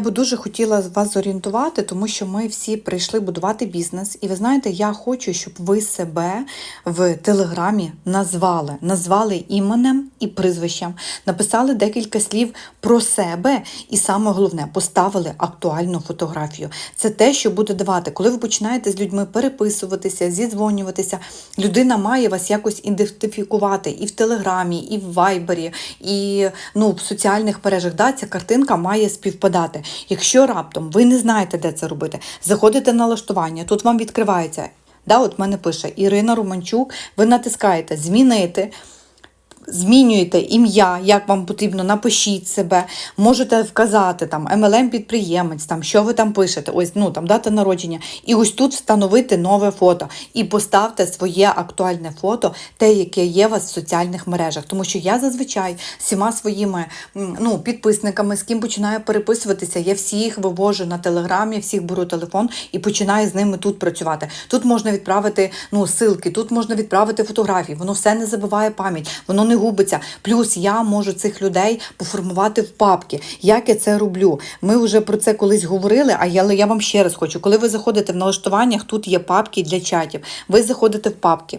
Я би дуже хотіла вас зорієнтувати, тому що ми всі прийшли будувати бізнес. І ви знаєте, я хочу, щоб ви себе в телеграмі назвали, назвали іменем і прізвищем, написали декілька слів про себе, і саме головне поставили актуальну фотографію. Це те, що буде давати, коли ви починаєте з людьми переписуватися, зідзвонюватися. Людина має вас якось ідентифікувати і в телеграмі, і в вайбері, і ну, в соціальних мережах. Да, ця картинка має співпадати. Якщо раптом ви не знаєте, де це робити, заходите на налаштування, тут вам відкривається. Да, от мене пише Ірина Романчук, ви натискаєте Змінити. Змінюєте ім'я, як вам потрібно, напишіть себе, можете вказати там MLM підприємець, там що ви там пишете, ось ну там дата народження, і ось тут встановити нове фото і поставте своє актуальне фото, те, яке є у вас в соціальних мережах. Тому що я зазвичай всіма своїми ну, підписниками, з ким починаю переписуватися, я всіх вивожу на телеграмі, всіх беру телефон і починаю з ними тут працювати. Тут можна відправити ну, ссылки, тут можна відправити фотографії, воно все не забиває пам'ять, воно не губиться. Плюс я можу цих людей поформувати в папки. Як я це роблю? Ми вже про це колись говорили, а я, я вам ще раз хочу. Коли ви заходите в налаштуваннях, тут є папки для чатів. Ви заходите в папки.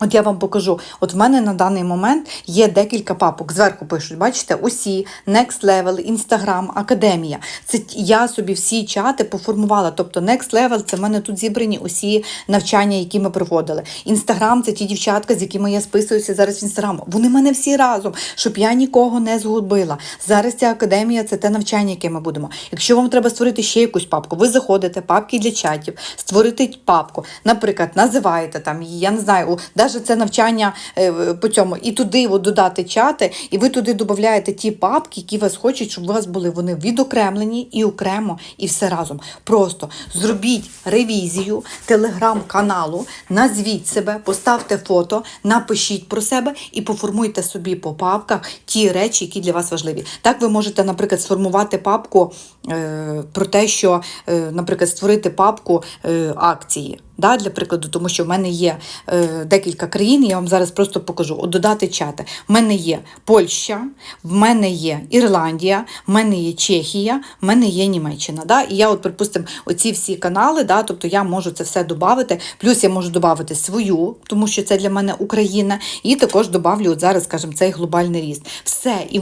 От я вам покажу. От в мене на даний момент є декілька папок. Зверху пишуть, бачите, усі, Next Level, Instagram, Академія. Це я собі всі чати поформувала. Тобто Next Level це в мене тут зібрані усі навчання, які ми проводили. Instagram це ті дівчатка, з якими я списуюся зараз в Instagram. Вони в мене всі разом, щоб я нікого не згубила. Зараз ця академія це те навчання, яке ми будемо. Якщо вам треба створити ще якусь папку, ви заходите, папки для чатів, створити папку. Наприклад, називаєте там її, я не знаю, у- навіть це навчання е, по цьому, і туди от додати чати, і ви туди додаєте ті папки, які вас хочуть, щоб у вас були вони відокремлені і окремо, і все разом. Просто зробіть ревізію телеграм-каналу, назвіть себе, поставте фото, напишіть про себе і поформуйте собі по папках ті речі, які для вас важливі. Так ви можете, наприклад, сформувати папку е, про те, що, е, наприклад, створити папку е, акції. Да, для прикладу, тому що в мене є е, декілька країн, я вам зараз просто покажу. От додати чати. В мене є Польща, в мене є Ірландія, в мене є Чехія, в мене є Німеччина. Да? І я, от, припустимо, оці всі канали, да, тобто я можу це все додати. Плюс я можу додати свою, тому що це для мене Україна, і також додавлю от зараз, скажімо, цей глобальний ріст. Все. І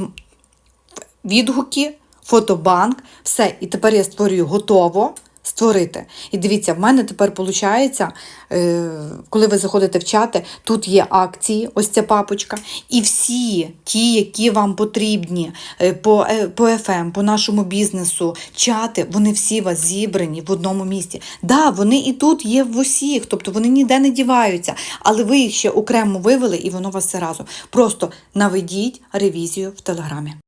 відгуки, фотобанк, все. І тепер я створюю готово. Створити. І дивіться, в мене тепер виходить, е, коли ви заходите в чати, тут є акції, ось ця папочка, і всі ті, які вам потрібні е, по, е, по FM, по нашому бізнесу, чати, вони всі вас зібрані в одному місці. Да, вони і тут є в усіх, тобто вони ніде не діваються, але ви їх ще окремо вивели, і воно вас все разом. Просто наведіть ревізію в Телеграмі.